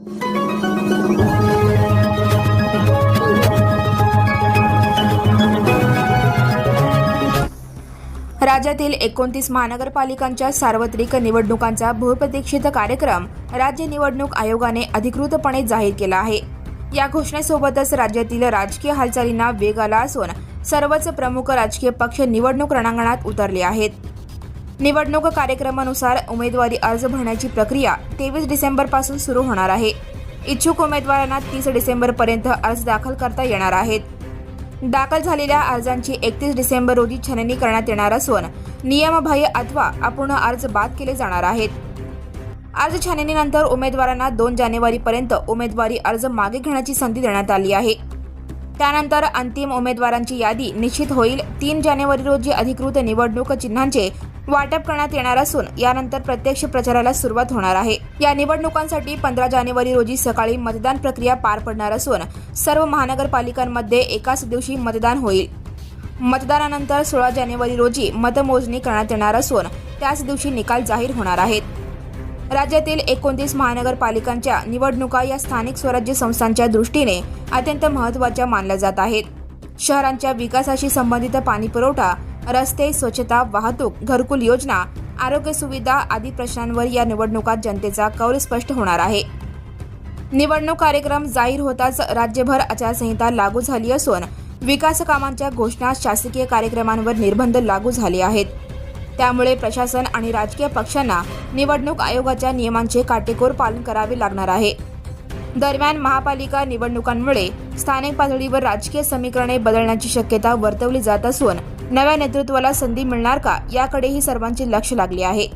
राज्यातील एकोणतीस महानगरपालिकांच्या सार्वत्रिक निवडणुकांचा बहुप्रतीक्षित कार्यक्रम राज्य निवडणूक आयोगाने अधिकृतपणे जाहीर केला आहे. या घोषणेसोबतच राज्यातील राजकीय हालचालींना वेग आला असून सर्वच प्रमुख राजकीय पक्ष निवडणूक रणांगणात उतरले आहेत. निवडणूक कार्यक्रमानुसार उमेदवारी अर्ज भरण्याची प्रक्रिया तेवीस डिसेंबरपासून सुरू होणार आहे. इच्छुक उमेदवारांना तीस डिसेंबरपर्यंत अर्ज दाखल करता येणार आहेत. दाखल झालेल्या अर्जांची एकतीस डिसेंबर रोजी छाननी करण्यात येणार असून नियमबाह्य अथवा अपूर्ण अर्ज बाद केले जाणार आहेत. अर्ज छाननीनंतर उमेदवारांना दोन जानेवारीपर्यंत उमेदवारी अर्ज मागे घेण्याची संधी देण्यात आली आहे. त्यानंतर अंतिम उमेदवारांची यादी निश्चित होईल. तीन जानेवारी रोजी अधिकृत निवडणूक चिन्हांचे वाटप करण्यात येणार असून यानंतर प्रत्यक्ष प्रचाराला सुरुवात होणार आहे. या निवडणुकांसाठी पंधरा जानेवारी रोजी सकाळी मतदान प्रक्रिया पार पडणार असून सर्व महानगरपालिकांमध्ये एकाच दिवशी मतदान होईल. मतदानानंतर सोळा जानेवारी रोजी मतमोजणी करण्यात येणार असून त्याच दिवशी निकाल जाहीर होणार आहेत. राज्यातील एकोणतीस महानगरपालिकांच्या निवडणुका या स्थानिक स्वराज्य संस्थांच्या दृष्टीने अत्यंत महत्त्वाच्या मानल्या जात आहेत. शहरांच्या विकासाशी संबंधित पाणीपुरवठा रस्ते स्वच्छता वाहतूक घरकुल योजना आरोग्य सुविधा आदी प्रश्नांवर या निवडणुकात जनतेचा कौल स्पष्ट होणार आहे. निवडणूक कार्यक्रम जाहीर होताच राज्यभर आचारसंहिता लागू झाली असून विकास कामांच्या घोषणा शासकीय कार्यक्रमांवर निर्बंध लागू झाले आहेत. त्यामुळे प्रशासन आणि राजकीय पक्षांना निवडणूक आयोगाच्या नियमांचे काटेकोर पालन करावे लागणार आहे. दरम्यान महापालिका निवडणुकांमुळे स्थानिक पातळीवर राजकीय समीकरणे बदलण्याची शक्यता वर्तवली जात असून नव्या नेतृत्वाला संधी मिळणार का? याकडेही सर्वांचे लक्ष लागले आहे.